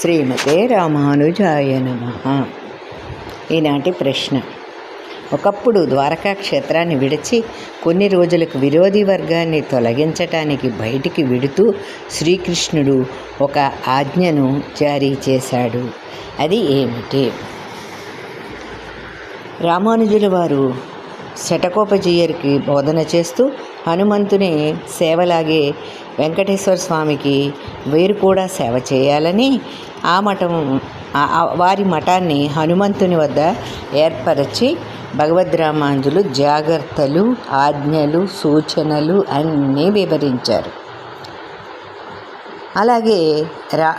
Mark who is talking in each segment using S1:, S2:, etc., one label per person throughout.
S1: శ్రీమతే రామానుజాయ నమ. ఈనాటి ప్రశ్న. ఒకప్పుడు ద్వారకా క్షేత్రాన్ని విడిచి కొన్ని రోజులకు విరోధి వర్గాన్ని తొలగించటానికి బయటికి విడుతూ శ్రీకృష్ణుడు ఒక ఆజ్ఞను జారీ చేశాడు. అది ఏమిటి? రామానుజుల వారు శటకోపజీయర్కి బోధన చేస్తూ హనుమంతుని సేవలాగే వెంకటేశ్వర స్వామికి వీరు కూడా సేవ చేయాలని ఆ మఠం వారి మఠాన్ని హనుమంతుని వద్ద ఏర్పరచి భగవద్రామాంజులు జాగ్రత్తలు ఆజ్ఞలు సూచనలు అన్నీ వివరించారు. అలాగే రా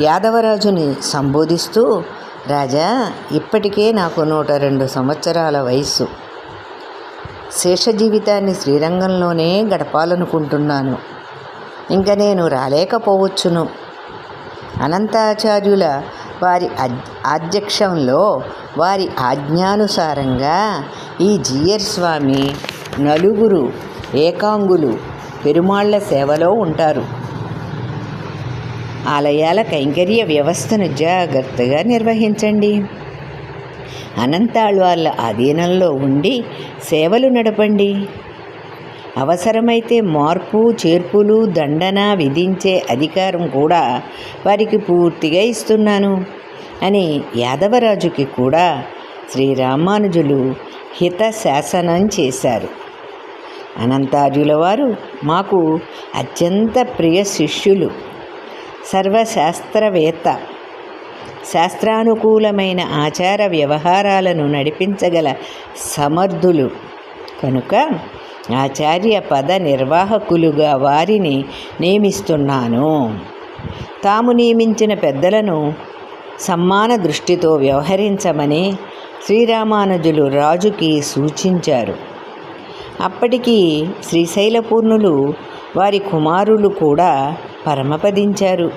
S1: యాదవరాజుని సంబోధిస్తూ రాజా ఇప్పటికే నాకు నూట రెండు సంవత్సరాల వయస్సు. శేష జీవితాన్ని శ్రీరంగంలోనే గడపాలనుకుంటున్నాను. ఇంక నేను రాలేకపోవచ్చును. అనంతాచార్యుల వారి అధ్యక్షంలో ఆధ్యక్షంలో వారి ఆజ్ఞానుసారంగా ఈ జీయర్ స్వామి నలుగురు ఏకాంగులు పెరుమాళ్ళ సేవలో ఉంటారు. ఆలయాల కైంకర్య వ్యవస్థను జాగ్రత్తగా నిర్వహించండి. అనంతాళ్వార్ల అధీనంలో ఉండి సేవలు నడపండి. అవసరమైతే మార్పు చేర్పులు దండన విధించే అధికారం కూడా వారికి పూర్తిగా ఇస్తున్నాను అని యాదవరాజుకి కూడా శ్రీరామానుజులు హిత శాసనం చేశారు. అనంతార్యుల వారు మాకు అత్యంత ప్రియ శిష్యులు సర్వశాస్త్రవేత్త. శాస్త్రానుకూలమైన ఆచార వ్యవహారాలను నడిపించగల సమర్థులు. కనుక ఆచార్య పద నిర్వాహకులుగా వారిని నియమిస్తున్నాను. తాము నియమించిన పెద్దలను సమ్మాన దృష్టితో వ్యవహరించమని శ్రీరామానుజులు రాజుకి సూచించారు. అప్పటికి శ్రీశైలపూర్ణులు వారి కుమారులు కూడా పరమపదించారు.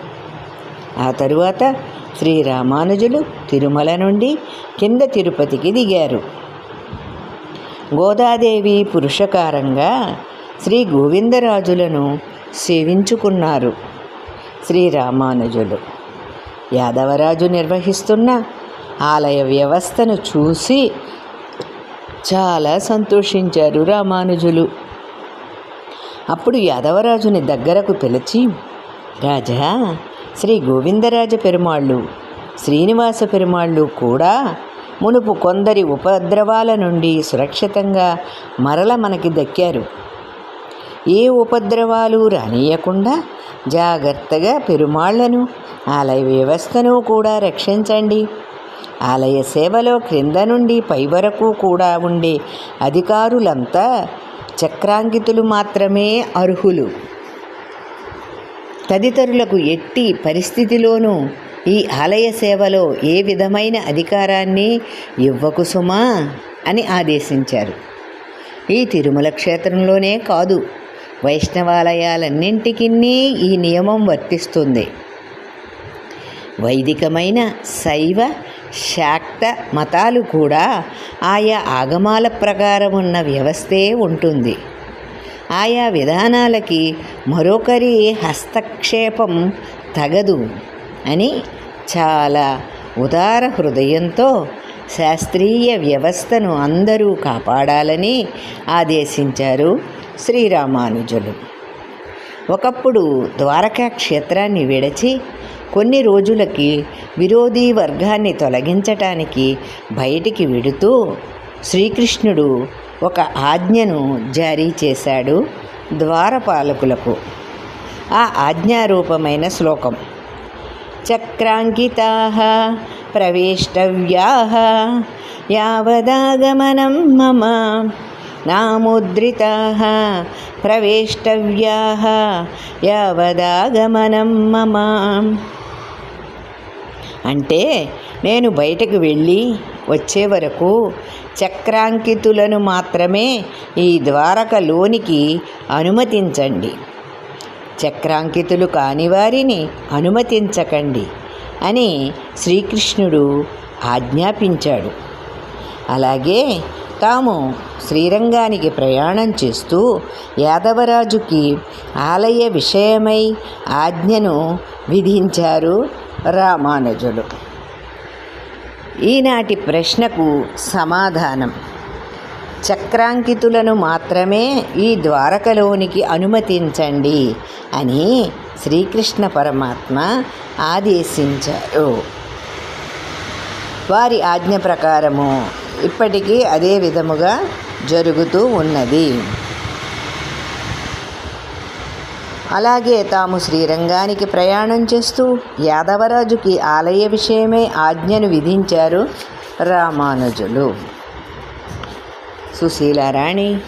S1: ఆ తరువాత శ్రీరామానుజులు తిరుమల నుండి కింద తిరుపతికి దిగారు. గోదాదేవి పురుషకారంగా శ్రీ గోవిందరాజులను సేవించుకున్నారు శ్రీరామానుజులు. యాదవరాజు నిర్వహిస్తున్న ఆలయ వ్యవస్థను చూసి చాలా సంతోషించారు రామానుజులు. అప్పుడు యాదవరాజుని దగ్గరకు పిలిచి రాజా శ్రీ గోవిందరాజ పెరుమాళ్ళు శ్రీనివాస పెరుమాళ్ళు కూడా మునుపు కొందరి ఉపద్రవాల నుండి సురక్షితంగా మరల మనకి దక్కారు. ఏ ఉపద్రవాలు రానియకుండా జాగ్రత్తగా పెరుమాళ్ళను ఆలయ వ్యవస్థను కూడా రక్షించండి. ఆలయ సేవలో క్రింద నుండి పై వరకు కూడా ఉండే అధికారులంతా చక్రాంకితులు మాత్రమే అర్హులు. తదితరులకు ఎట్టి పరిస్థితిలోనూ ఈ ఆలయ సేవలో ఏ విధమైన అధికారాన్ని ఇవ్వకు సుమా అని ఆదేశించారు. ఈ తిరుమల క్షేత్రంలోనే కాదు వైష్ణవాలయాలన్నింటికీ ఈ నియమం వర్తిస్తుంది. వైదికమైన శైవ శాక్త మతాలు కూడా ఆయా ఆగమాల ప్రకారం ఉన్న వ్యవస్థే ఉంటుంది. ఆయా విధానాలకి మరొకరి హస్తక్షేపం తగదు అని చాలా ఉదార హృదయంతో శాస్త్రీయ వ్యవస్థను అందరూ కాపాడాలని ఆదేశించారు శ్రీరామానుజులు. ఒకప్పుడు ద్వారకా క్షేత్రాన్ని విడచి కొన్ని రోజులకి విరోధీ వర్గాన్ని తొలగించటానికి బయటికి విడుతూ శ్రీకృష్ణుడు ఒక ఆజ్ఞను జారీ చేశాడు ద్వారపాలకులకు. ఆ ఆజ్ఞారూపమైన శ్లోకం. చక్రాంకితా ప్రవేష్టవ్యా యావదాగమనం మమ నాముద్రితా ప్రవేష్టవ్యా యావదాగమనం మమ. అంటే నేను బయటకు వెళ్ళి వచ్చే వరకు చక్రాంకితులను మాత్రమే ఈ ద్వారకలోనికి అనుమతించండి. చక్రాంకితులు కాని వారిని అనుమతించకండి అని శ్రీకృష్ణుడు ఆజ్ఞాపించాడు. అలాగే తాము శ్రీరంగానికి ప్రయాణం చేస్తూ యాదవరాజుకి ఆలయ విషయమై ఆజ్ఞను విధించారు రామానుజులు. ఈనాటి ప్రశ్నకు సమాధానం. చక్రాంకితులను మాత్రమే ఈ ద్వారకలోనికి అనుమతించండి అని శ్రీకృష్ణ పరమాత్మ ఆదేశించారు. వారి ఆజ్ఞ ప్రకారము ఇప్పటికీ అదే విధముగా జరుగుతూ ఉన్నది. అలాగే తాము శ్రీరంగానికి ప్రయాణం చేస్తూ యాదవరాజుకి ఆలయ విషయమే ఆజ్ఞను విధించారు రామానుజులు. సుశీలారాణి